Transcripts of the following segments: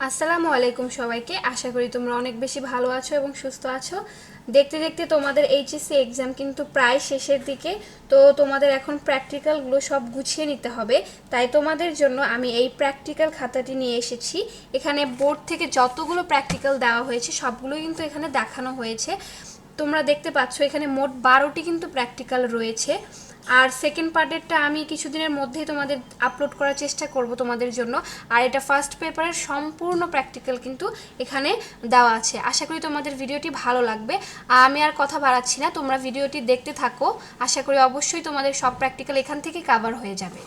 আসসালামু আলাইকুম সবাইকে। আশা করি তোমরা অনেক বেশি ভালো আছো এবং সুস্থ আছো। দেখতে দেখতে তোমাদের এইচএসসি এক্সাম কিন্তু প্রায় শেষের দিকে, তো তোমাদের এখন প্র্যাকটিক্যালগুলো সব গুছিয়ে নিতে হবে। তাই তোমাদের জন্য আমি এই প্র্যাকটিক্যাল খাতাটি নিয়ে এসেছি। এখানে বোর্ড থেকে যতগুলো প্র্যাকটিক্যাল দেওয়া হয়েছে সবগুলো কিন্তু এখানে দেখানো হয়েছে। তোমরা দেখতে পাচ্ছ এখানে মোট বারোটি কিন্তু প্র্যাকটিক্যাল রয়েছে। আর সেকেন্ড পার্টেরটা আমি কিছুদিনের মধ্যেই তোমাদের আপলোড করার চেষ্টা করব তোমাদের জন্য। আর এটা ফার্স্ট পেপারের সম্পূর্ণ প্র্যাকটিক্যাল কিন্তু এখানে দেওয়া আছে। আশা করি তোমাদের ভিডিওটি ভালো লাগবে। আমি আর কথা বাড়াচ্ছি না, তোমরা ভিডিওটি দেখতে থাকো। আশা করি অবশ্যই তোমাদের সব প্র্যাকটিক্যাল এখান থেকে কাভার হয়ে যাবে।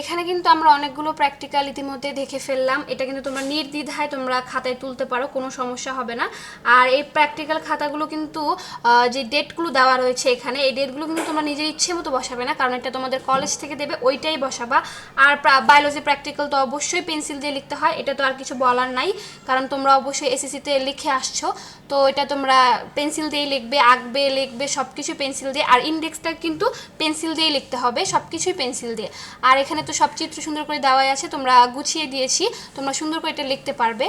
এখানে কিন্তু আমরা অনেকগুলো প্র্যাকটিক্যাল ইতিমধ্যে দেখে ফেললাম। এটা কিন্তু তোমরা নির্দ্বিধায় তোমরা খাতায় তুলতে পারো, কোনো সমস্যা হবে না। আর এই প্র্যাকটিক্যাল খাতাগুলো কিন্তু যে ডেটগুলো দেওয়া রয়েছে এখানে, এই ডেটগুলো কিন্তু তোমরা নিজের ইচ্ছে মতো বসাবে না, কারণ এটা তোমাদের কলেজ থেকে দেবে, ওইটাই বসাবা। আর বায়োলজি প্র্যাকটিক্যাল তো অবশ্যই পেন্সিল দিয়ে লিখতে হয়, এটা তো আর কিছু বলার নাই, কারণ তোমরা অবশ্যই এসএসসিতে লিখে আসছো। তো এটা তোমরা পেন্সিল দিয়েই লিখবে, আঁকবে, লিখবে সব কিছু পেন্সিল দিয়ে, আর ইন্ডেক্সটা কিন্তু পেন্সিল দিয়েই লিখতে হবে সব কিছুই পেন্সিল দিয়ে। আর এখানে তো সব চিত্র সুন্দর করে দেওয়াই আছে, তোমরা গুছিয়ে দিয়েছি, তোমরা সুন্দর করে এটা লিখতে পারবে।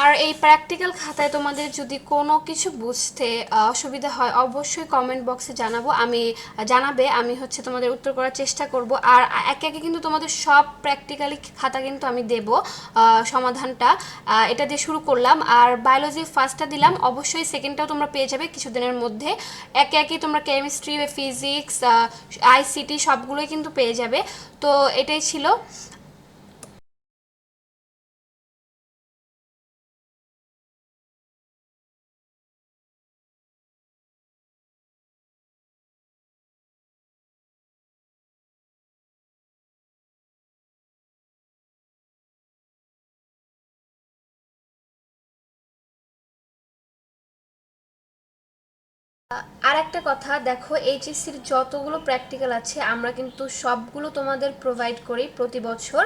আর এই প্র্যাকটিক্যাল খাতায় তোমাদের যদি কোনো কিছু বুঝতে অসুবিধা হয়, অবশ্যই কমেন্ট বক্সে জানাব। আমি জানাবে, আমি হচ্ছে তোমাদের উত্তর করার চেষ্টা করব। আর একে একে কিন্তু তোমাদের সব প্র্যাকটিক্যালি খাতা কিন্তু আমি দেব সমাধানটা। এটা দিয়ে শুরু করলাম। আর বায়োলজি ফার্স্টটা দিলাম। অবশ্যই সেকেন্ডটাও তোমরা পেয়ে যাবে কিছুদিনের মধ্যে। একে একে তোমরা কেমিস্ট্রি ফিজিক্স আইসিটি সবগুলোই কিন্তু পেয়ে যাবে। তো এটাই ছিল। আর একটা কথা, দেখো এইচএসসির যতগুলো প্র্যাকটিক্যাল আছে, আমরা কিন্তু সবগুলো তোমাদের প্রোভাইড করি প্রতি বছর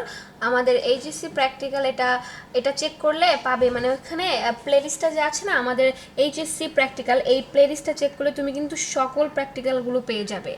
আমাদের এইচএসসি প্র্যাকটিক্যাল এটা এটা চেক করলে পাবে। মানে ওখানে প্লেলিস্টটা যে আছে না, আমাদের এইচএসসি প্র্যাকটিক্যাল এই প্লেলিস্টটা চেক করলে তুমি কিন্তু সকল প্র্যাকটিক্যালগুলো পেয়ে যাবে।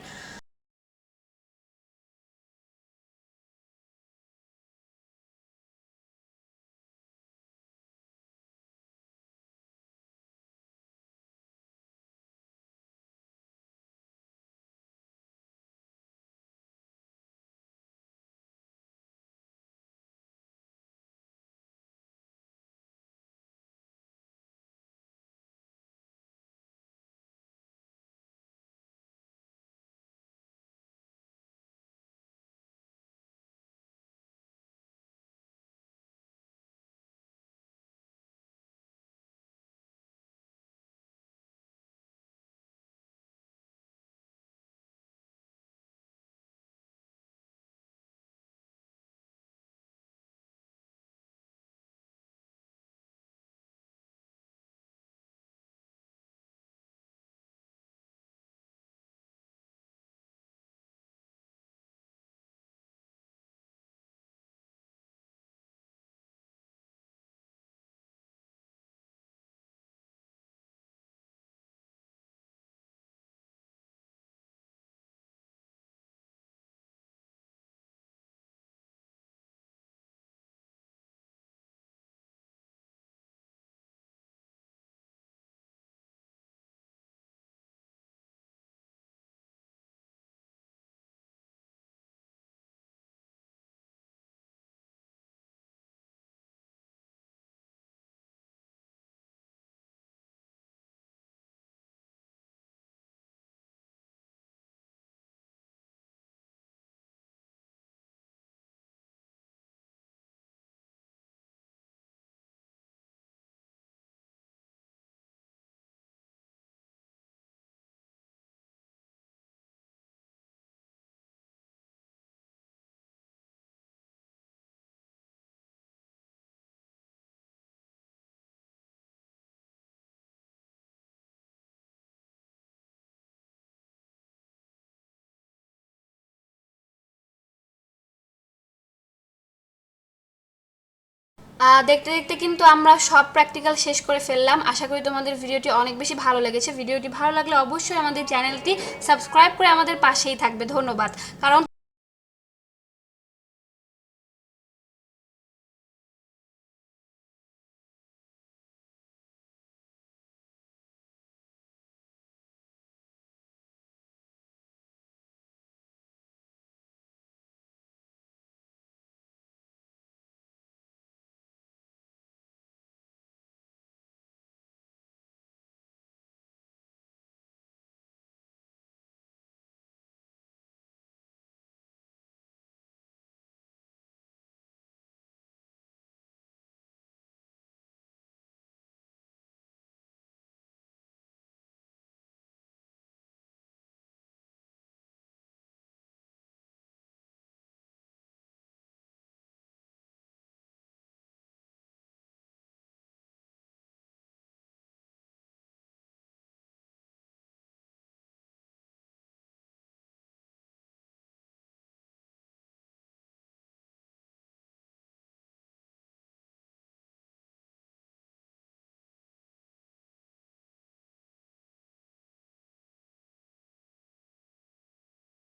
দেখতে দেখতে কিন্তু আমরা সব প্র্যাকটিক্যাল শেষ করে ফেললাম। আশা করি তোমাদের ভিডিওটি অনেক বেশি ভালো লেগেছে। ভিডিওটি ভালো লাগলে অবশ্যই আমাদের চ্যানেলটি সাবস্ক্রাইব করে আমাদের পাশেই থাকবে। ধন্যবাদ। কারণ